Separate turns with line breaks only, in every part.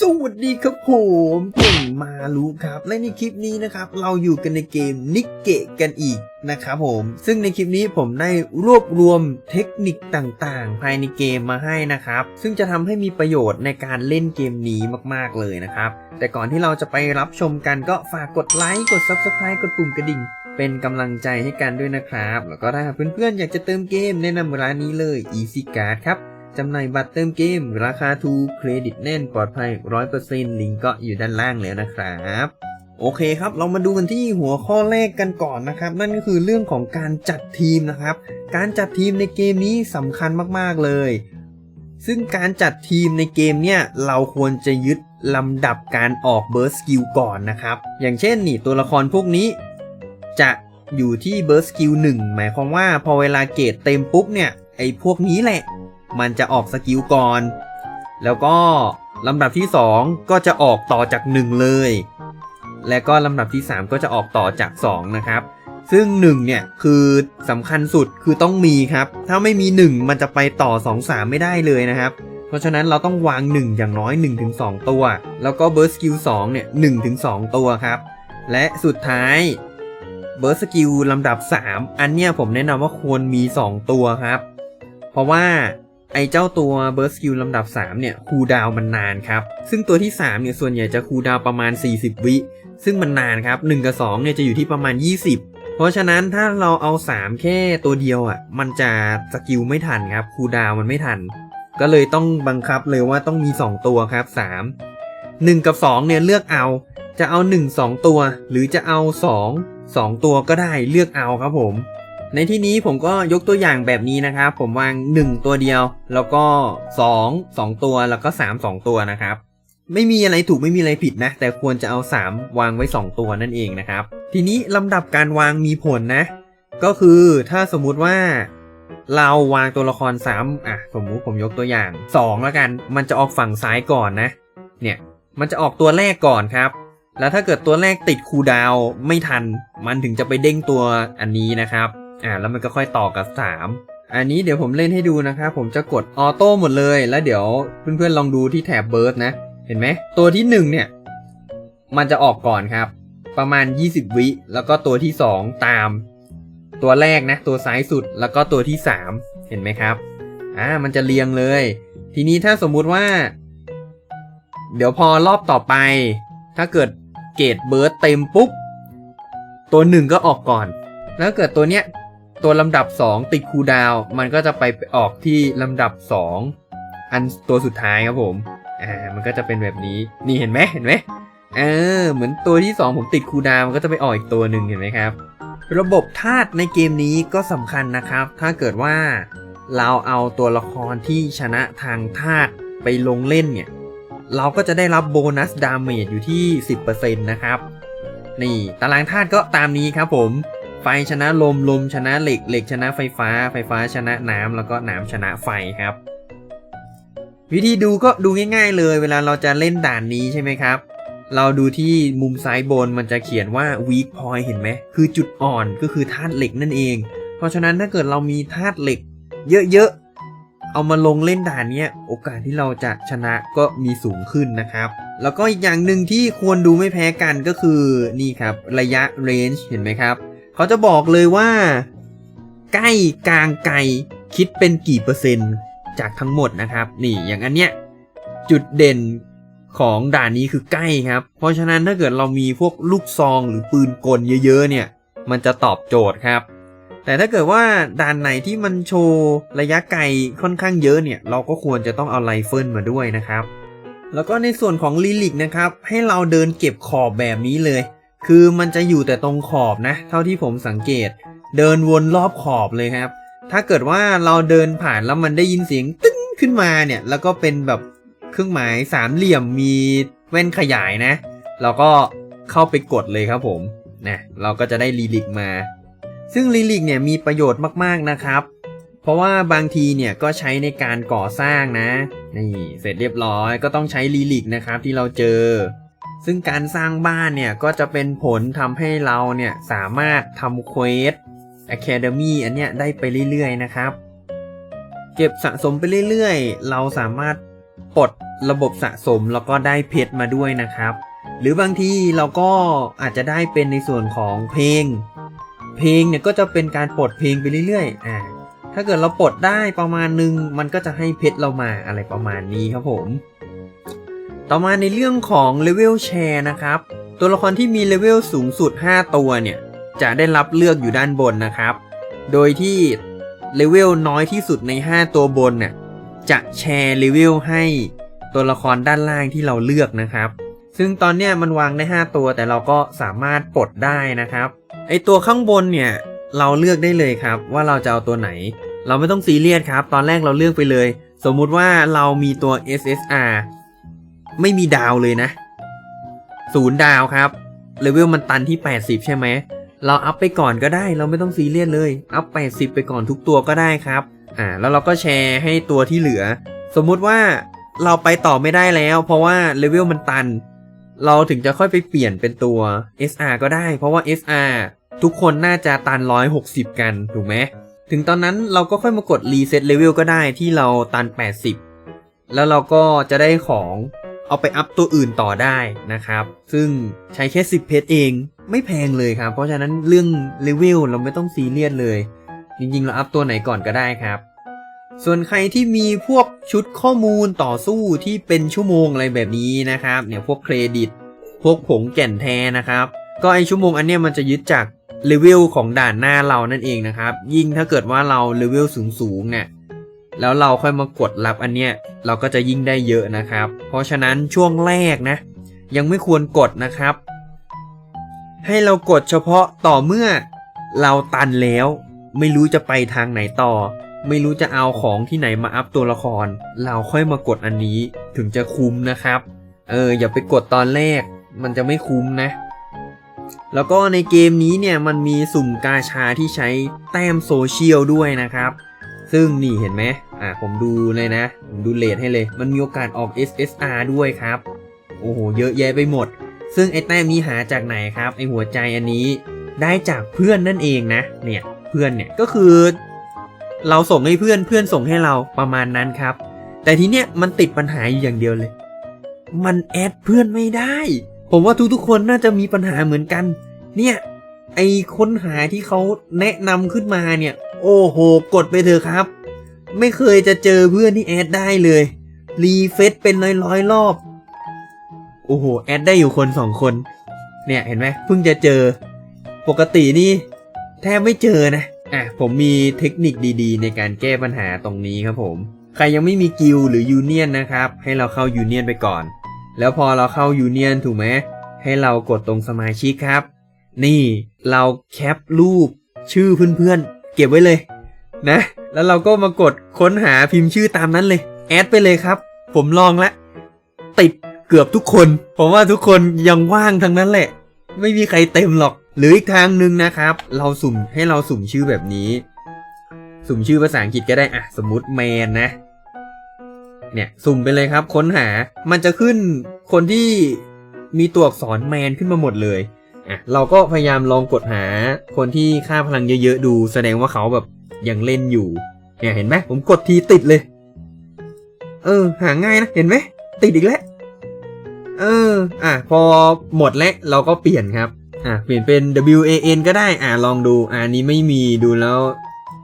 สวัสดีครับผมเก่งมารู้ครับ และในคลิปนี้นะครับ เราอยู่กันในเกมนิกเกะกันอีกนะครับผม ซึ่งในคลิปนี้ผมได้รวบรวมเทคนิคต่างๆ ภายในเกมมาให้นะครับ ซึ่งจะทำให้มีประโยชน์ในการเล่นเกมนี้มากๆเลยนะครับ แต่ก่อนที่เราจะไปรับชมกันก็ฝากกดไลค์กด Subscribe กดปุ่มกระดิ่งเป็นกำลังใจให้กันด้วยนะครับ แล้วก็ถ้าเพื่อนๆอยากจะเติมเกมแนะนำร้านนี้เลย Easy Card ครับ จำหน่ายบัตรเติมเกม ราคาถูกเครดิตแน่นปลอดภัย 100%ลิงก์ก็อยู่ด้านล่างแล้วนะครับโอเคครับ เรามาดูกันที่หัวข้อแรกกันก่อนนะครับ นั่นก็คือเรื่องของการจัดทีมนะครับ การจัดทีมในเกมนี้สำคัญมากๆเลย ซึ่งการจัดทีมในเกมเนี่ยเราควรจะยึดลำดับการออกเบิร์สกิลก่อนนะครับ อย่างเช่นนี่ตัวละครพวกนี้ จะอยู่ที่เบิร์สสกิลหนึ่งหมายความว่าพอเวลาเกรดเต็มปุ๊บเนี่ยไอ้พวกนี้แหละ มันจะออกสกิลก่อน แล้วก็ลำดับที่ 2 ก็จะออกต่อจาก 1 เลย และก็ลำดับที่ 3 ก็จะออกต่อจาก 2 นะครับ ซึ่ง 1 เนี่ย คือสำคัญสุดคือต้องมีครับ ถ้าไม่มี 1 มันจะไปต่อ 2 3 ไม่ได้เลยนะครับ เพราะฉะนั้นเราต้องวาง 1 อย่างน้อย 1-2 ตัว แล้วก็เบิร์สกิล2เนี่ย1-2 ตัวครับ และสุดท้ายเบิร์สกิลลำดับ 3 อันเนี้ยผมแนะนำว่าควรมี 2 ตัวครับ เพราะว่า ไอ้เจ้าตัว Burst Skill ลำดับ 3 เนี่ยคูดาวมันนานครับ ซึ่งตัวที่ 3 เนี่ยส่วนใหญ่จะคูดาวประมาณ 40 วิ ซึ่งมันนานครับ 1 กับ 2 เนี่ยจะอยู่ที่ประมาณ 20 เพราะฉะนั้นถ้าเราเอา 3 แค่ตัวเดียวอะ มันจะสกิลไม่ทันครับคูดาวมันไม่ทัน ก็เลยต้องบังคับเลยว่าต้องมี 2 ตัวครับ 3 1 กับ 2 เนี่ยเลือกเอา จะเอา 1 2 ตัว หรือจะเอา 2 2 ตัวก็ได้เลือกเอาครับผม ในที่นี้ผมก็ยกตัวอย่างแบบนี้นะครับ ผมวาง 1 ตัวเดียว แล้วก็ 2 2 ตัวแล้วก็ 3 2 ตัวนะครับ ไม่มีอะไรถูกไม่มีอะไรผิดนะ แต่ควรจะเอา 3 วางไว้ 2 ตัวนั่นเองนะครับ ทีนี้ลำดับการวางมีผลนะ ก็คือถ้าสมมุติว่าเราวางตัวละคร3อะสมมุติผมยกตัวอย่าง 2 แล้วกัน มันจะออกฝั่งซ้ายก่อนนะ เนี่ยมันจะออกตัวแรกก่อนครับ แล้วถ้าเกิดตัวแรกติดคูดาวไม่ทัน มันถึงจะไปเด้งตัวอันนี้นะครับ อ่าแล้วมันก็ค่อยต่อกับ 3 อันนี้เดี๋ยวผมเล่นให้ดูนะครับผมจะกดออโต้หมดเลย แล้วเดี๋ยวเพื่อนๆลองดูที่แถบเบิร์ดนะ เห็นไหมตัวที่ 1 เนี่ย มันจะออกก่อนครับ ประมาณ 20 วิแล้วก็ตัวที่ 2 ตาม ตัวแรกนะ ตัวซ้ายสุดแล้วก็ตัวที่ 3 เห็นไหมครับอ่ามันจะเรียงเลย ทีนี้ถ้าสมมุติว่า เดี๋ยวพอรอบต่อไป ถ้าเกิดเกรดเบิร์ดเต็มปุ๊บตัวหนึ่งก็ออกก่อน แล้วเกิดตัวเนี้ย ตัวลำดับ 2 ติดคูดาว มันก็จะไปออกที่ลำดับ 2 อันตัวสุดท้ายครับผม อ่า มันก็จะเป็นแบบนี้ นี่เห็นไหมเห็นไหมเออ เหมือนตัวที่ 2 ผมติดคูดาว มันก็จะไปออกอีกตัวหนึ่งเห็นไหมครับ ระบบธาตุในเกมนี้ก็สำคัญนะครับ ถ้าเกิดว่า เราเอาตัวละครที่ชนะทางธาตุไปลงเล่นเนี่ย เราก็จะได้รับโบนัสดาเมจอยู่ที่ 10%นะครับ นี่ ตารางธาตุก็ตามนี้ครับผม ฟชนะลมลมชนะเหล็กเหล็กชนะไฟฟ้า ไฟฟ้าชนะน้ำแล้วก็น้ำชนะไฟครับ วิธีดูก็ดูง่าย ๆ เลย เวลาเราจะเล่นด่านนี้ใช่ไหมครับ เราดูที่มุมซ้ายบนมันจะเขียนว่า weak point เห็นไหมคือจุดอ่อนก็คือธาตุเหล็กนั่นเอง เพราะฉะนั้นถ้าเกิดเรามีธาตุเหล็ก เยอะๆเอามาลงเล่นด่านนี้โอกาสที่เราจะชนะก็มีสูงขึ้นนะครับแล้วก็อีกอย่างหนึ่งที่ควรดูไม่แพ้กันก็คือนี่ครับระยะ range เห็นไหมครับ เขาจะบอกเลยว่า ใกล้กลางไกลคิดเป็นกี่เปอร์เซ็นต์จากทั้งหมดนะครับ นี่อย่างอันเนี้ยจุดเด่นของด่านนี้คือใกล้ครับ เพราะฉะนั้นถ้าเกิดเรามีพวกลูกซองหรือปืนกลเยอะๆเนี่ย มันจะตอบโจทย์ครับ แต่ถ้าเกิดว่าด่านไหนที่มันโชว์ระยะไกลค่อนข้างเยอะเนี่ย เราก็ควรจะต้องเอาไรเฟิลมาด้วยนะครับ แล้วก็ในส่วนของลิลิกนะครับ ให้เราเดินเก็บขอบแบบนี้เลย คือมันจะอยู่แต่ตรงขอบนะ เท่าที่ผมสังเกต เดินวนรอบขอบเลยครับ ถ้าเกิดว่าเราเดินผ่านแล้วมันได้ยินเสียงตึ้งขึ้นมาเนี่ย แล้วก็เป็นแบบเครื่องหมายสามเหลี่ยมมีแว่นขยายนะ เราก็เข้าไปกดเลยครับผมนะเราก็จะได้ลิลิกมา ซึ่งลิลิกเนี่ยมีประโยชน์มากๆนะครับ เพราะว่าบางทีเนี่ยก็ใช้ในการก่อสร้างนะนี่เสร็จเรียบร้อยก็ต้องใช้ลิลิกนะครับที่เราเจอ ซึ่งการสร้างบ้านเนี่ยก็จะเป็นผลทำให้เราเนี่ยสามารถทำเควส Academy อันเนี้ยได้ไปเรื่อยๆนะครับ เก็บสะสมไปเรื่อยๆ เราสามารถปลดระบบสะสมแล้วก็ได้เพชรมาด้วยนะครับ หรือบางทีเราก็อาจจะได้เป็นในส่วนของเพลง เพลงเนี่ยก็จะเป็นการปลดเพลงไปเรื่อยๆ อ่า ถ้าเกิดเราปลดได้ประมาณนึง มันก็จะให้เพชรเรามาอะไรประมาณนี้ครับผม ต่อมาในเรื่องของเลเวลแชร์นะครับ ตัวละครที่มีเลเวลสูงสุด 5 ตัวเนี่ย จะได้รับเลือกอยู่ด้านบนนะครับ โดยที่เลเวลน้อยที่สุดใน 5 ตัวบนเนี่ยจะแชร์เลเวลให้ตัวละครด้านล่างที่เราเลือกนะครับ ซึ่งตอนเนี้ยมันวางได้ 5 ตัวแต่เราก็สามารถปลดได้นะครับไอตัวข้างบนเนี่ยเราเลือกได้เลยครับว่าเราจะเอาตัวไหน เราไม่ต้องซีเรียสครับ ตอนแรกเราเลือกไปเลย สมมุติว่าเรามีตัว SSR ไม่มีดาวเลยนะศูนย์ดาวครับเลเวลมันตันที่ 80 ใช่ไหม เราอัพไปก่อนก็ได้ เราไม่ต้องซีเรียสเลย อัพ 80 ไปก่อนทุกตัวก็ได้ครับ อ่า แล้วเราก็แชร์ให้ตัวที่เหลือ สมมุติว่าเราไปต่อไม่ได้แล้ว เพราะว่าเลเวลมันตัน เราถึงจะค่อยไปเปลี่ยนเป็นตัว SR ก็ได้ เพราะว่า SR ทุกคนน่าจะตัน 160 กัน ถูกไหม ถึงตอนนั้นเราก็ค่อยมากดรีเซ็ตเลเวลก็ได้ที่เราตัน 80 แล้วเราก็จะได้ของ เอาไปอัพตัวอื่นต่อได้นะครับ ซึ่งใช้แค่ 10 เพชรเองไม่แพงเลยครับ เพราะฉะนั้นเรื่องเลเวลเราไม่ต้องซีเรียสเลย จริงๆ เราอัพตัวไหนก่อนก็ได้ครับ ส่วนใครที่มีพวกชุดข้อมูลต่อสู้ที่เป็นชั่วโมงอะไรแบบนี้นะครับ เนี่ยพวกเครดิต พวกผงแก่นแท้นะครับ ก็ไอชั่วโมงอันเนี้ยมันจะยึดจากเลเวลของด่านหน้าเรานั่นเองนะครับ ยิ่งถ้าเกิดว่าเราเลเวลสูงๆเนี่ย แล้วเราค่อยมากดรับอันเนี้ยเราก็จะยิ่งได้เยอะนะครับ เพราะฉะนั้นช่วงแรกนะ ยังไม่ควรกดนะครับ ให้เรากดเฉพาะต่อเมื่อเราตันแล้ว ไม่รู้จะไปทางไหนต่อ ไม่รู้จะเอาของที่ไหนมาอัพตัวละคร เราค่อยมากดอันนี้ถึงจะคุ้มนะครับ เอออย่าไปกดตอนแรก มันจะไม่คุ้มนะ แล้วก็ในเกมนี้เนี่ยมันมีสุ่มกาชาที่ใช้แต้มโซเชียลด้วยนะครับ ซึ่งนี่เห็นไหม อ่าผมดูเลยนะ ผมดูเลทให้เลย มันมีโอกาสออก SSR ด้วยครับ โอ้โห เยอะแยะไปหมด ซึ่งไอ้แต้มนี้หาจากไหนครับ ไอ้หัวใจอันนี้ ได้จากเพื่อนนั่นเองนะ เนี่ย เพื่อนเนี่ย ก็คือ เราส่งให้เพื่อน เพื่อนส่งให้เราประมาณนั้นครับ แต่ทีเนี้ยมันติดปัญหาอยู่อย่างเดียวเลย มันแอดเพื่อนไม่ได้ ผมว่าทุกๆคนน่าจะมีปัญหาเหมือนกัน เนี่ย ไอค้นหาที่เขาแนะนำขึ้นมาเนี่ย โอ้โห กดไปเถอะครับ ไม่เคยจะเจอเพื่อนที่แอดได้เลย รีเฟซเป็นร้อยร้อยรอบ โอ้โห แอดได้อยู่คนสองคน เนี่ยเห็นไหมเพิ่งจะเจอ ปกตินี่ แทบไม่เจอนะ อะ ผมมีเทคนิคดีๆ ในการแก้ปัญหาตรงนี้ครับผม ใครยังไม่มีกิลหรือยูเนียนนะครับ ให้เราเข้ายูเนียนไปก่อน แล้วพอเราเข้ายูเนียนถูกไหม ให้เรากดตรงสมาชิกครับ นี่เราแคปรูปชื่อเพื่อนๆ เก็บไว้เลยนะ แล้วเราก็มากดค้นหาพิมพ์ชื่อตามนั้นเลย แอดไปเลยครับ ผมลองแล้วติดเกือบทุกคน ผมว่าทุกคนยังว่างทั้งนั้นแหละ ไม่มีใครเต็มหรอก หรืออีกทางหนึ่งนะครับ เราสุ่มให้เราสุ่มชื่อแบบนี้ สุ่มชื่อภาษาอังกฤษก็ได้อะสมมติแมนนะ เนี่ยสุ่มไปเลยครับ ค้นหา มันจะขึ้นคนที่มีตัวอักษรแมนขึ้นมาหมดเลยอะเราก็พยายามลองกดหาคนที่ค่าพลังเยอะๆดู แสดงว่าเขาแบบ ยังเล่นอยู่เนี่ยเห็นไหมผมกดทีติดเลย เออ หาง่ายนะ เห็นไหม ติดอีกแล้ว เออ อะ พอหมดแล้วเราก็เปลี่ยนครับ อะ เปลี่ยนเป็น W A N ก็ได้ อะ ลองดู อะนี้ไม่มีดูแล้ว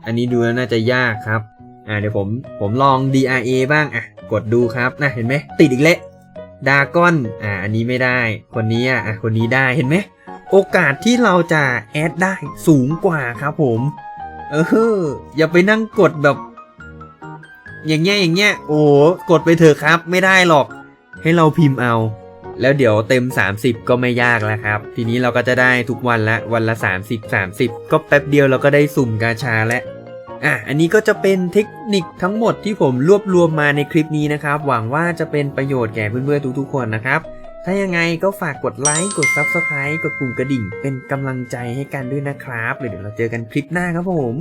อันนี้ดูแล้วน่าจะยากครับ อะ เดี๋ยวผม ผมลอง D R A บ้าง อะ กดดูครับนะเห็นไหม ติดอีกแล้วดากอน อะอันนี้ไม่ได้ คนนี้อะ คนนี้ได้ เห็นไหม โอกาสที่เราจะแอดได้สูงกว่าครับผม เออ อย่าไปนั่งกดแบบ อย่างเงี้ยอย่างเงี้ย โอ้กดไปเถอะครับ ไม่ได้หรอก ให้เราพิมพ์เอา แล้วเดี๋ยวเต็ม 30 ก็ไม่ยากแล้วครับ ทีนี้เราก็จะได้ทุกวันละวันละ 30 30 ก็แป๊บเดียวเราก็ได้สุ่มกาชาแล้วอะ อันนี้ก็จะเป็นเทคนิคทั้งหมดที่ผมรวบรวมมาในคลิปนี้นะครับ หวังว่าจะเป็นประโยชน์แก่เพื่อนๆทุกๆคนนะครับ ถ้ายังไงก็ฝากกดไลค์ กด Subscribe กดปุ่มกระดิ่ง เป็นกำลังใจให้กันด้วยนะครับเดี๋ยวเราเจอกันคลิปหน้าครับผม